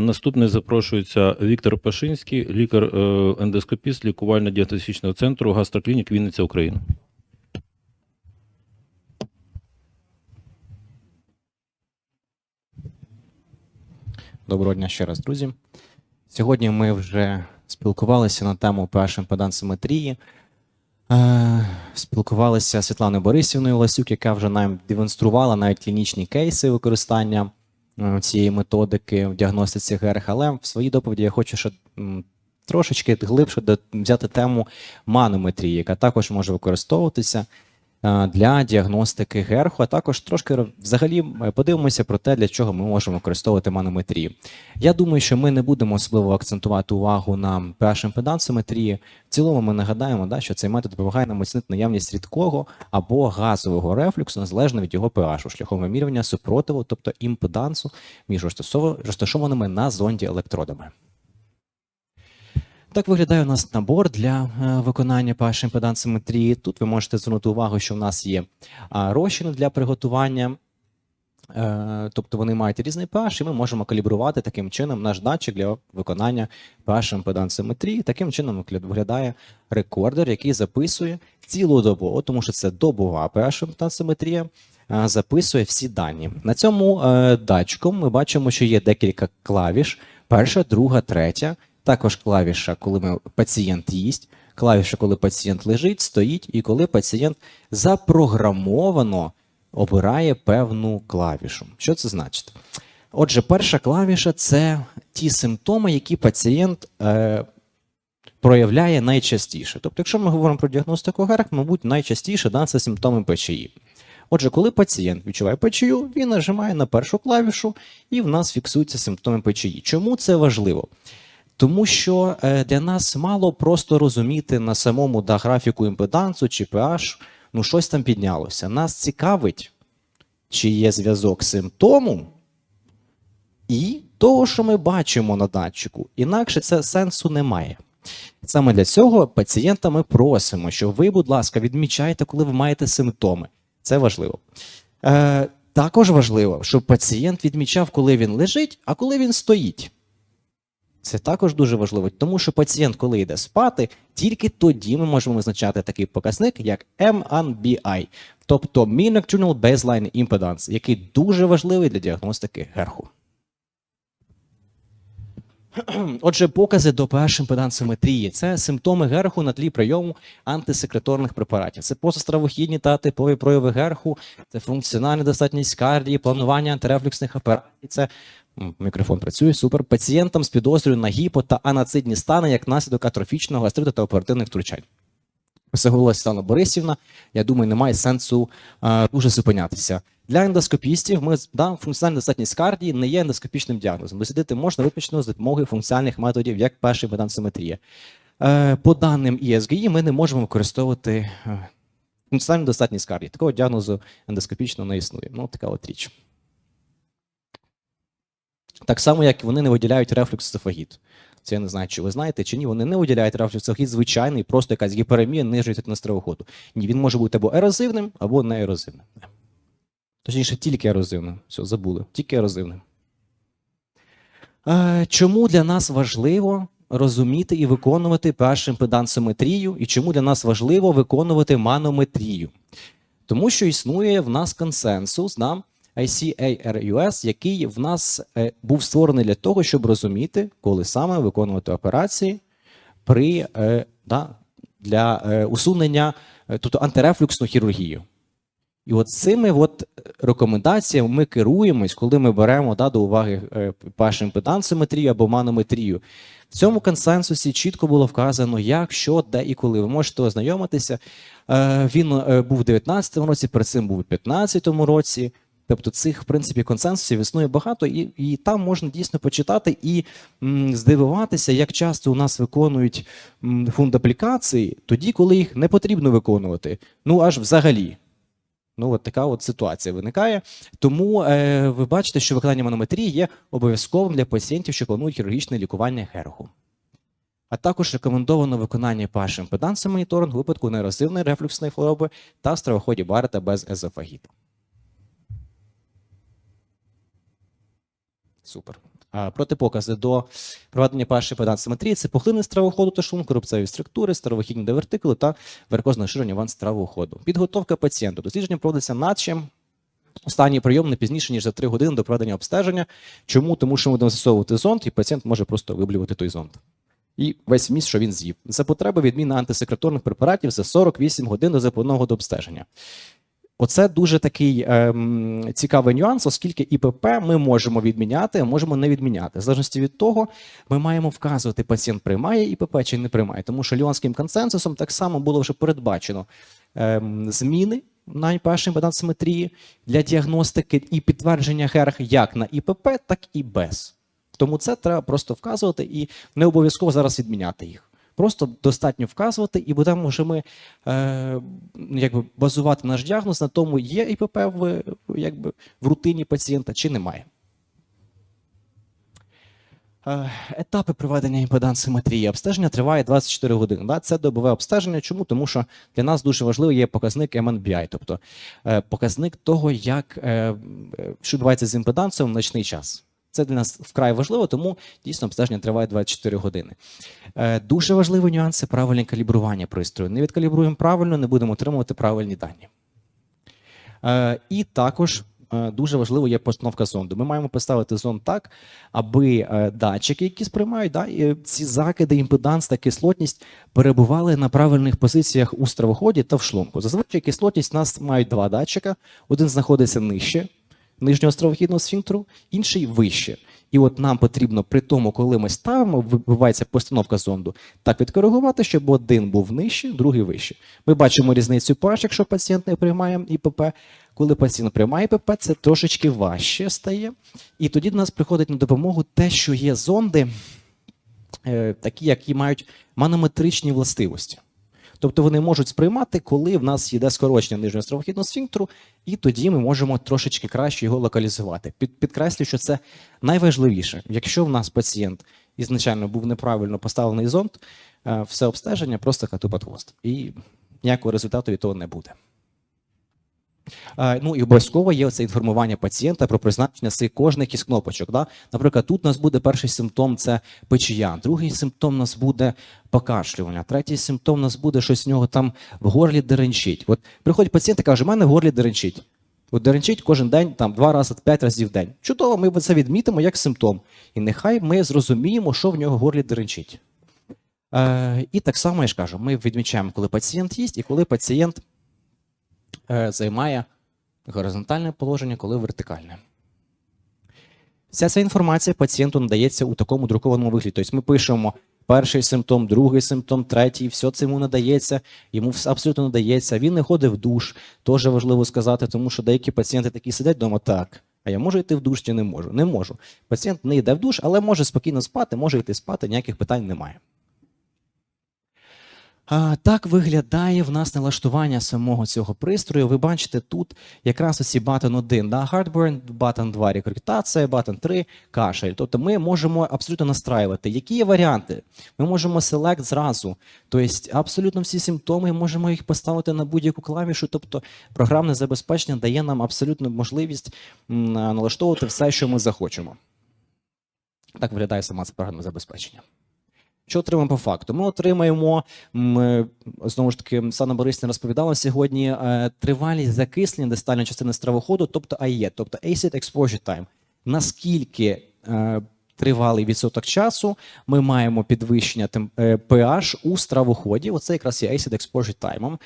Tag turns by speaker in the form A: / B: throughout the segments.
A: Наступний запрошується Віктор Пашинський, лікар-ендоскопіст лікувально-діагностичного центру гастроклінік Вінниця Україна.
B: Доброго дня ще раз, друзі. Сьогодні ми вже спілкувалися на тему pH імпедансометрії. Е, Спілкувалися з Світланою Борисівною Ласюк, яка вже нам демонструвала навіть клінічні кейси використання е, цієї методики в діагностиці ГРХ. Але в своїй доповіді я хочу ще трошечки глибше взяти тему манометрії, яка також може використовуватися для діагностики герху, а також трошки взагалі е, подивимося про те, для чого ми можемо використовувати манометрію. Я думаю, що ми не будемо особливо акцентувати увагу на pH імпедансометрії. В цілому ми нагадаємо, да, що цей метод допомагає нам оцінити наявність рідкого або газового рефлюксу незалежно від його pH шляхом вимірювання супротиву, тобто імпедансу між розташов- розташованими на зонді електродами. Так виглядає у нас набор для е, виконання pH імпедансометрії. Тут ви можете звернути увагу, що в нас є розчини для приготування. Е, Тобто вони мають різний pH, і ми можемо калібрувати таким чином наш датчик для виконання pH імпедансометрії. Таким чином виглядає рекордер, який записує цілодобово, тому що це добова pH імпедансометрія, е, записує всі дані. На цьому датчику ми бачимо, що є декілька клавіш: перша, друга, третя. Також клавіша, коли ми, пацієнт їсть, клавіша, коли пацієнт лежить, стоїть, і коли пацієнт запрограмовано обирає певну клавішу. Що це значить? Отже, перша клавіша це ті симптоми, які пацієнт е, проявляє найчастіше. Тобто, якщо ми говоримо про діагностику ГЕРК, мабуть, найчастіше да, це симптоми ПЧІ. Отже, коли пацієнт відчуває печію, він нажимає на першу клавішу, і в нас фіксуються симптоми печії. Чому це важливо? Тому що е, для нас мало просто розуміти на самому да, графіку імпедансу чи pH, ну щось там піднялося. Нас цікавить, чи є зв'язок симптому і того, що ми бачимо на датчику. Інакше це сенсу немає. Саме для цього пацієнта ми просимо, що ви, будь ласка, відмічайте, коли ви маєте симптоми. Це важливо. Е, також важливо, щоб пацієнт відмічав, коли він лежить, а коли він стоїть. Це також дуже важливо, тому що пацієнт, коли йде спати, тільки тоді ми можемо визначати такий показник, як MNBI, тобто Mean Nocturnal Baseline Impedance, який дуже важливий для діагностики герху. Отже, покази до pH імпедансометрії – це симптоми герху на тлі прийому антисекреторних препаратів. Це позастравохідні та типові прояви герху, це функціональна достатність кардії, планування антирефлюксних операцій. Це мікрофон працює супер. Пацієнтам з підозрою на гіпо та анацидні стани як наслідок атрофічного гастриту та оперативних втручань. Говорила Світлана Борисівна. Я думаю, немає сенсу е, дуже зупинятися. Для ендоскопістів ми да, функціональна достатність кардії не є ендоскопічним діагнозом. Дослідити можна виключно за допомогою функціональних методів, як перша імпедансометрія. Е, по даним ІСГІ, ми не можемо використовувати е, функціональну достатність кардії. Такого діагнозу ендоскопічно не існує. Ну, така от річ. Так само, як вони не виділяють рефлюкс-есофагіт. Це я не знаю, чи ви знаєте, чи ні. Вони не виділяють рефлюкс-есофагіт звичайний, просто якась гіперемія нижньої тетяного ходу. Ні, він може бути або ерозивним, або неерозивним. Точніше, тільки ерозивним. Все, забули. Тільки ерозивним. Чому для нас важливо розуміти і виконувати pH імпедансометрію, і чому для нас важливо виконувати манометрію? Тому що існує в нас консенсус на ICARUS, який в нас е, був створений для того, щоб розуміти, коли саме виконувати операції при е, да, для е, усунення, тобто антирефлюксну хірургію. І от цими от рекомендаціями ми керуємось, коли ми беремо да, до уваги pH імпедансометрію або манометрію. В цьому консенсусі чітко було вказано, як, що, де і коли. Ви можете ознайомитися. Він був у 2019 році, перед цим був у 2015 році. Тобто цих в принципі консенсусів існує багато, і, і там можна дійсно почитати і м, здивуватися, як часто у нас виконують м, фундаплікації тоді, коли їх не потрібно виконувати. Ну аж взагалі. Ну, от така от ситуація виникає. Тому е, ви бачите, що виконання манометрії є обов'язковим для пацієнтів, що планують хірургічне лікування герху. А також рекомендовано виконання pH імпедансу моніторингу випадку неерозивної рефлюксної хвороби та в стравоході Барета без езофагіту. Супер. Протипокази до проведення першої педансиметрії це пухлини стравоходу та шлунку, рубцеві структури, старовихідні дивертикули та варикозне розширення ван стравоходу. Підготовка пацієнта. Дослідження проводиться наче останній прийом не пізніше, ніж за 3 години до проведення обстеження. Чому? Тому що ми будемо застосовувати зонд, і пацієнт може просто виблювати той зонд. І весь міст, що він з'їв. За потреби відміна антисекреторних препаратів за 48 годин до запланованого до обстеження. Оце дуже такий ем, цікавий нюанс, оскільки ІПП ми можемо відміняти, можемо не відміняти. В залежності від того, ми маємо вказувати, пацієнт приймає ІПП чи не приймає. Тому що Ліонським консенсусом так само було вже передбачено ем, зміни на першій импедансиметрії для діагностики і підтвердження ХЕРГ як на ІПП, так і без. Тому це треба просто вказувати і не обов'язково зараз відміняти їх. Просто достатньо вказувати, і будемо вже ми е, якби базувати наш діагноз на тому, є ІПП в, якби, в рутині пацієнта чи немає. Е, Етапи проведення імпедансиметрії обстеження триває 24 години. Да? Це добове обстеження. Чому? Тому що для нас дуже важливий є показник MNBI, тобто е, показник того, як е, що відбувається з імпедансом в ночний час. Це для нас вкрай важливо, тому дійсно обстеження триває 24 години. Е, Дуже важливий нюанс це правильне калібрування пристрою. Не відкалібруємо правильно, не будемо отримувати правильні дані. Е, І також е, дуже важливо є постановка зонду. Ми маємо поставити зонд так, аби датчики, які сприймають, да, ці закиди, імпеданс та кислотність перебували на правильних позиціях у стравоході та в шлунку. Зазвичай кислотність у нас мають два датчика: один знаходиться нижче нижнього стравохідного сфінктеру, інший вище. І от нам потрібно при тому, коли ми ставимо, вибивається постановка зонду, так відкоригувати, щоб один був нижче, другий вище. Ми бачимо різницю pH, якщо пацієнт не приймає ІПП. Коли пацієнт приймає ІПП, це трошечки важче стає. І тоді до нас приходить на допомогу те, що є зонди, е, такі, які мають манометричні властивості. Тобто вони можуть сприймати, коли в нас йде скорочення нижнього стравохідного сфінктеру, і тоді ми можемо трошечки краще його локалізувати. Під, підкреслю, що це найважливіше. Якщо в нас пацієнт ізначально був неправильно поставлений зонд, е, все обстеження просто кату під хвост. І ніякого результату від того не буде. Е, Ну і обов'язково є це інформування пацієнта про призначення цих кожних із кнопочок. Да? Наприклад, тут у нас буде перший симптом це печія, другий симптом у нас буде покашлювання, третій симптом у нас буде щось в нього там в горлі деренчить. От приходить пацієнт і каже, у мене в горлі деренчить. От деренчить кожен день, там два рази, п'ять разів в день. Чудово, ми це відмітимо як симптом. І нехай ми зрозуміємо, що в нього в горлі деренчить. Е, і так само я ж кажу, ми відмічаємо, коли пацієнт їсть і коли пацієнт займає горизонтальне положення, коли вертикальне. Вся ця інформація пацієнту надається у такому друкованому вигляді. Тобто ми пишемо перший симптом, другий симптом, третій, все це йому надається, йому абсолютно надається. Він не ходить в душ, теж важливо сказати, тому що деякі пацієнти такі сидять вдома так. А я можу йти в душ чи не можу? Не можу. Пацієнт не йде в душ, але може спокійно спати, може йти спати, ніяких питань немає. Так виглядає в нас налаштування самого цього пристрою. Ви бачите тут якраз оці button 1, да, heartburn, button 2 рекрутація, button 3 кашель. Тобто ми можемо абсолютно настраювати. Які є варіанти? Ми можемо select зразу. Тобто абсолютно всі симптоми можемо їх поставити на будь-яку клавішу. Тобто програмне забезпечення дає нам абсолютну можливість налаштовувати все, що ми захочемо. Так виглядає саме це програмне забезпечення. Що отримаємо по факту? Ми отримаємо м, е, знову ж таки, Санна Борисівна розповідала сьогодні е, тривалість закислення дистальної частини стравоходу, тобто AE, тобто Acid Exposure Time. Наскільки е, тривалий відсоток часу ми маємо підвищення pH у стравоході. Оце якраз є Acid Exposure Time.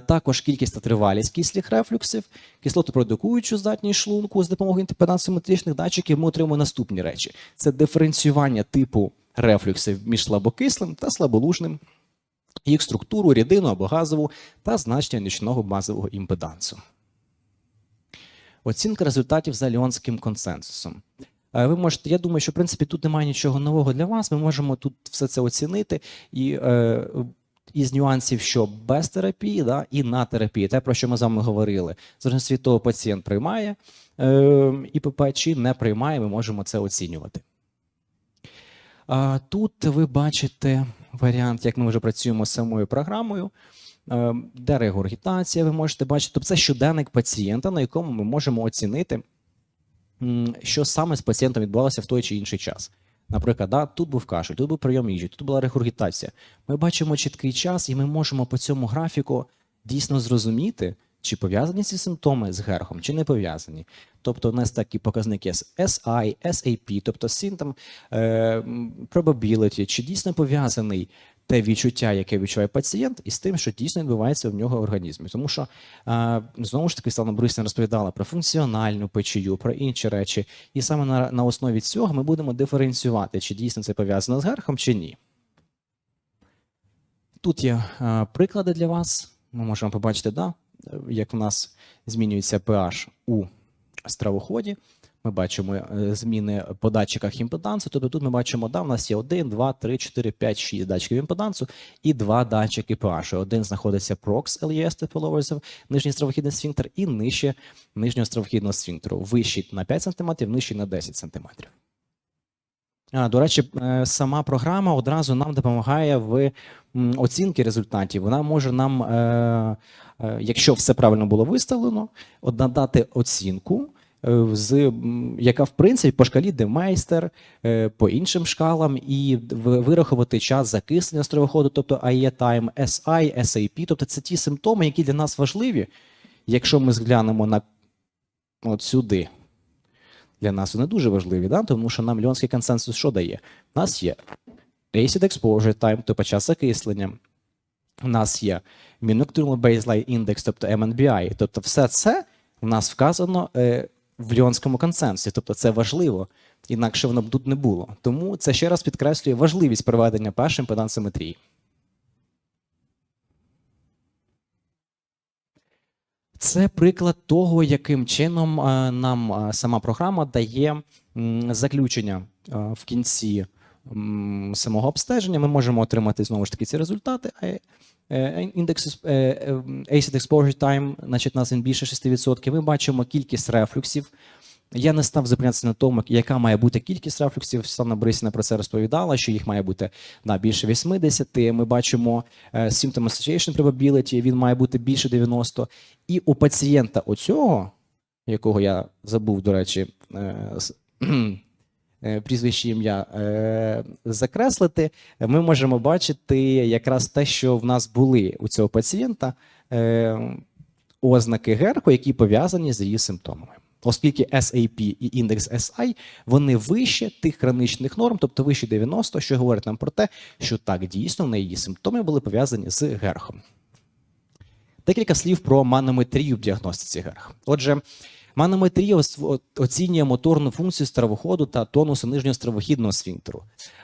B: Також кількість та тривалість кислих рефлюксів, кислотопродукуючу здатність шлунку з допомогою інтерпедансометричних датчиків. Ми отримуємо наступні речі: це диференціювання типу рефлюксів між слабокислим та слаболужним, їх структуру, рідину або газову та значення нічного базового імпедансу. Оцінка результатів за ліонським консенсусом. Е, Ви можете, я думаю, що в принципі тут немає нічого нового для вас. Ми можемо тут все це оцінити і е, із нюансів, що без терапії, да, і на терапії, те, про що ми з вами говорили. Залежності від того, пацієнт приймає е, ІПП чи не приймає, ми можемо це оцінювати. Тут ви бачите варіант, як ми вже працюємо з самою програмою. Е, Де регургітація, ви можете бачити. Тобто це щоденник пацієнта, на якому ми можемо оцінити що саме з пацієнтом відбувалося в той чи інший час. Наприклад, да, тут був кашель, тут був прийом їжі, тут була регургітація. Ми бачимо чіткий час, і ми можемо по цьому графіку дійсно зрозуміти, чи пов'язані ці симптоми з герхом, чи не пов'язані. Тобто, у нас такі показники SI, SAP, тобто е, probability, чи дійсно пов'язаний те відчуття, яке відчуває пацієнт, із тим, що дійсно відбувається в нього в організмі. Тому що е, знову ж таки Слава Борисівна розповідала про функціональну печію, про інші речі, і саме на, на основі цього ми будемо диференціювати, чи дійсно це пов'язано з герхом, чи ні. Тут є е, приклади для вас. Ми можемо побачити, да, е, як в нас змінюється pH у стравоході. Ми бачимо е, зміни по датчиках імпедансу. Тобто тут ми бачимо, да, в нас є 1, 2, 3, 4, 5, 6 датчиків імпедансу і два датчики pH. Один знаходиться PROX LES, типу нижній стравохідний сфінктер, і нижче нижнього стравохідного сфінктеру. Вищий на 5 см, нижчий на 10 см. До речі, е, сама програма одразу нам допомагає в оцінці результатів. Вона може нам, е, е, якщо все правильно було виставлено, надати оцінку, яка в принципі по шкалі Демейстер, е, по іншим шкалам, і вирахувати час закислення стравоходу, тобто AE time, SI, SAP, тобто це ті симптоми, які для нас важливі, якщо ми зглянемо на от сюди для нас вони дуже важливі, да? тому що нам льонський консенсус що дає? У нас є acid exposure time, тобто час закислення. У нас є Minocturnal Baseline Index, тобто MNBI. Тобто все це у нас вказано е, в льонському консенсусі. Тобто це важливо, інакше воно б тут не було. Тому це ще раз підкреслює важливість проведення першим педансиметрії. Це приклад того, яким чином е, нам е, сама програма дає заключення е, в кінці самого обстеження. Ми можемо отримати знову ж таки ці результати. Е, Індекс Acid Exposure Time, значить, нас він більше 6%. Ми бачимо кількість рефлюксів. Я не став зупинятися на тому, яка має бути кількість рефлюксів. Санна Борисівна про це розповідала, що їх має бути да, більше 80. Ми бачимо е, Symptom Association Probability, він має бути більше 90. І у пацієнта оцього, якого я забув, до речі, е, е, прізвище ім'я закреслити, ми можемо бачити якраз те, що в нас були у цього пацієнта ознаки герху, які пов'язані з її симптомами. Оскільки SAP і індекс SI вони вище тих граничних норм, тобто вище 90, що говорить нам про те, що так дійсно в неї її симптоми були пов'язані з герхом. Декілька слів про манометрію в діагностиці герх. Отже, манометрія оцінює моторну функцію стравоходу та тонусу нижнього стравохідного сфінктеру.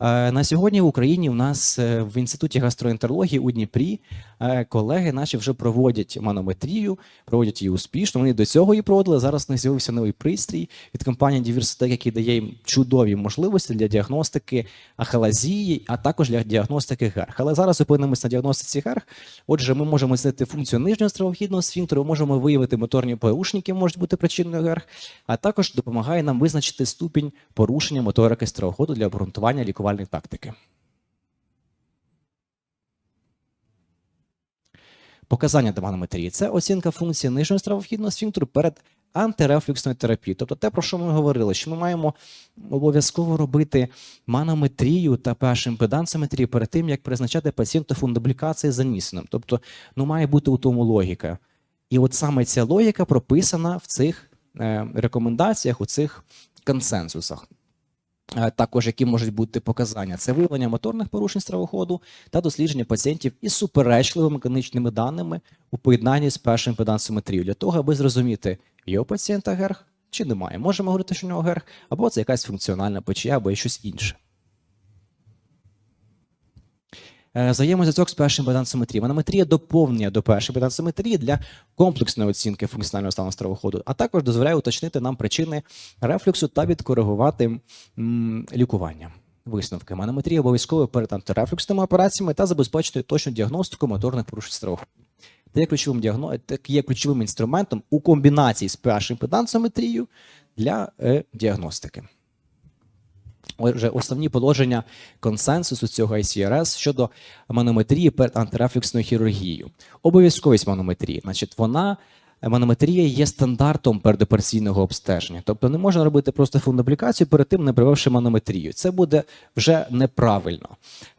B: Е, На сьогодні в Україні у нас е, в інституті гастроентерології у Дніпрі е, колеги наші вже проводять манометрію, проводять її успішно. Вони до цього її проводили. Зараз них з'явився новий пристрій від компанії Diversitec, який дає їм чудові можливості для діагностики ахалазії, а також для діагностики герх. Але зараз зупинимося на діагностиці герх. Отже, ми можемо оцінити функцію нижнього стравохідного сфінктеру, можемо виявити моторні порушники, можуть бути причиною герх, а також допомагає нам визначити ступінь порушення моторики стравоходу для обґрунтування лікувальної тактики. Показання до манометрії це оцінка функції нижнього стравохідного сфінктеру перед антирефлюксною терапією. Тобто те, про що ми говорили, що ми маємо обов'язково робити манометрію та pH-імпедансометрію перед тим, як призначати пацієнту фундублікації за нісеном. Тобто, ну має бути у тому логіка. І от саме ця логіка прописана в цих е, рекомендаціях, у цих консенсусах. Е, Також які можуть бути показання: це виявлення моторних порушень стравоходу та дослідження пацієнтів із суперечливими клінічними даними у поєднанні з першим педансометрією, для того, аби зрозуміти, є у пацієнта герх чи немає. Можемо говорити, що у нього герх, або це якась функціональна печія, або щось інше. Е, Взаємозв'язок з першим педансометрією. Манометрія доповнює до першої педансометрії для комплексної оцінки функціонального стану стравоходу, а також дозволяє уточнити нам причини рефлюксу та відкоригувати лікування. Висновки. Манометрія обов'язково перед антирефлюксними операціями та забезпечити точну діагностику моторних порушень стравоходу. Це є ключовим, діагно... так є ключовим інструментом у комбінації з першим педансометрією для е, діагностики. Отже, основні положення консенсусу цього ICRS щодо манометрії перед антирефлюксною хірургією. Обов'язковість манометрії, значить, вона манометрія є стандартом передопераційного обстеження. Тобто не можна робити просто фундаблікацію перед тим, не провівши манометрію. Це буде вже неправильно.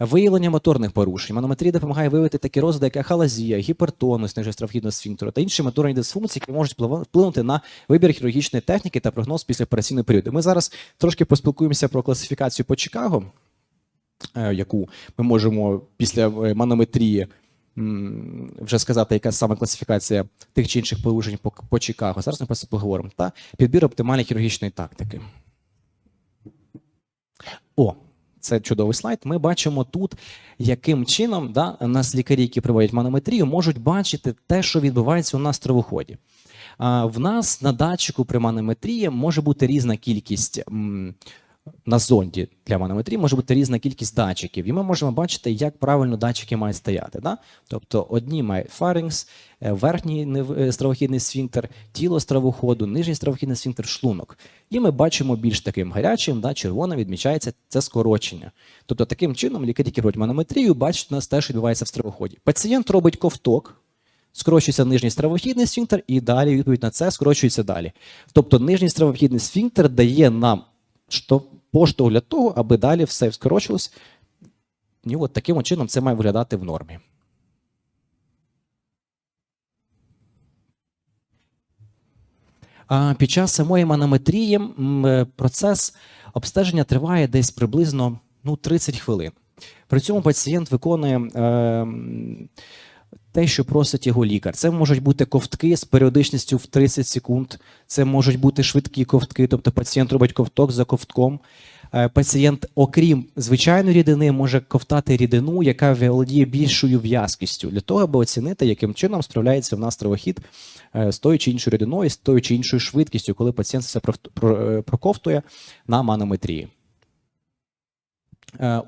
B: Виявлення моторних порушень. Манометрія допомагає виявити такі розлади, як ахалазія, гіпертонус, нижньостравхідного сфінктеру та інші моторні дисфункції, які можуть вплинути на вибір хірургічної техніки та прогноз після операційного періоду. Ми зараз трошки поспілкуємося про класифікацію по Чикаго, е, яку ми можемо після е, манометрії вже сказати, яка саме класифікація тих чи інших порушень по, по Чикаго. Зараз ми про це поговоримо. Та підбір оптимальної хірургічної тактики. О, це чудовий слайд. Ми бачимо тут, яким чином да, нас лікарі, які проводять манометрію, можуть бачити те, що відбувається у нас в травоході. В нас на датчику при манометрії може бути різна кількість. На зонді для манометрії може бути різна кількість датчиків, і ми можемо бачити, як правильно датчики мають стояти. Да? Тобто одні мають фаринкс, е, верхній е, стравохідний сфінктер, тіло стравоходу, нижній стравохідний сфінктер, шлунок. І ми бачимо більш таким гарячим, да, червоним відмічається це скорочення. Тобто таким чином лікарі, роблять манометрію, бачать у нас те, що відбувається в стравоході. Пацієнт робить ковток, скорочується нижній стравохідний сфінктер, і далі відповідь на це скорочується далі. Тобто нижній стравохідний сфінктер дає нам поштовх для того, аби далі все скорочилось. І от таким чином це має виглядати в нормі. Під час самої манометрії процес обстеження триває десь приблизно ну, 30 хвилин. При цьому пацієнт виконує е, те, що просить його лікар. Це можуть бути ковтки з періодичністю в 30 секунд, це можуть бути швидкі ковтки, тобто пацієнт робить ковток за ковтком. Е, Пацієнт, окрім звичайної рідини, може ковтати рідину, яка володіє більшою в'язкістю, для того, аби оцінити, яким чином справляється в нас травохід е, з тою чи іншою рідиною, з тою чи іншою швидкістю, коли пацієнт все е, проковтує на манометрії.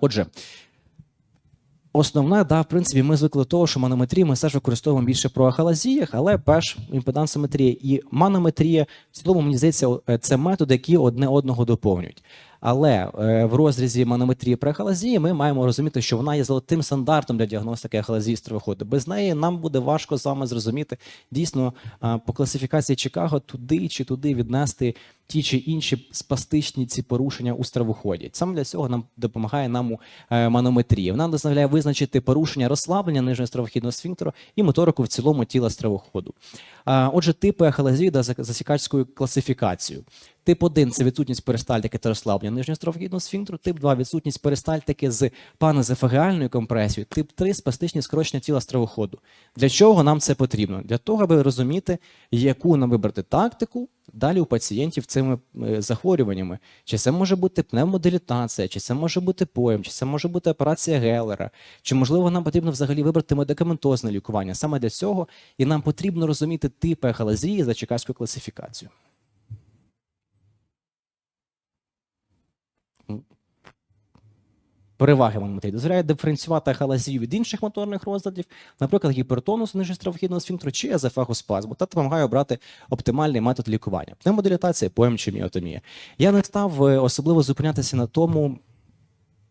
B: Отже, Основне, да, в принципі, ми звикли до того, що манометрію ми все ж використовуємо більше про ахалазіях, але перш імпедансометрія і манометрія в цілому, мені здається, е, це методи, які одне одного доповнюють. Але е, в розрізі манометрії при ахалазії ми маємо розуміти, що вона є золотим стандартом для діагностики ахалазії стравоходу. Без неї нам буде важко вами зрозуміти дійсно е, по класифікації Чикаго туди чи туди віднести ті чи інші спастичні ці порушення у стравоході. Саме для цього нам допомагає нам е, манометрія. Вона дозволяє визначити порушення розслаблення нижнього стравохідного сфінктеру і моторику в цілому тіла стравоходу. Отже, типи ахалазії да, за засікальською класифікацією. Тип 1 – це відсутність перистальтики та розслаблення нижнього строфогідного сфінктру. Тип 2 – відсутність перистальтики з панезофагеальною компресією. Тип 3 – спастичні скорочення тіла стравоходу. Для чого нам це потрібно? Для того, аби розуміти, яку нам вибрати тактику далі у пацієнтів цими е, захворюваннями. Чи це може бути пневмодилітація, чи це може бути поєм, чи це може бути операція Геллера, чи можливо нам потрібно взагалі вибрати медикаментозне лікування. Саме для цього і нам потрібно розуміти типи ахалазії за чекаською класифікацією. Переваги манометрії дозволяє диференціювати ахалазію від інших моторних розладів, наприклад, гіпертонусу нижньостравохідного сфінктеру чи езофагоспазму, та допомагає обрати оптимальний метод лікування. Пневмодилітація, поем чи міотомія. Я не став е, особливо зупинятися на тому,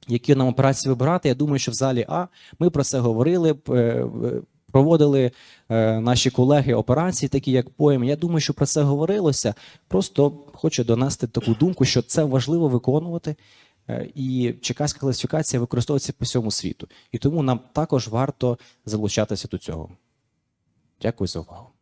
B: які нам операції вибирати. Я думаю, що в залі А ми про це говорили. е, е, Проводили наші колеги операції, такі як поем. Я думаю, що про це говорилося. Просто хочу донести таку думку, що це важливо виконувати. Е, І чекаська класифікація використовується по всьому світу. І тому нам також варто залучатися до цього. Дякую за увагу.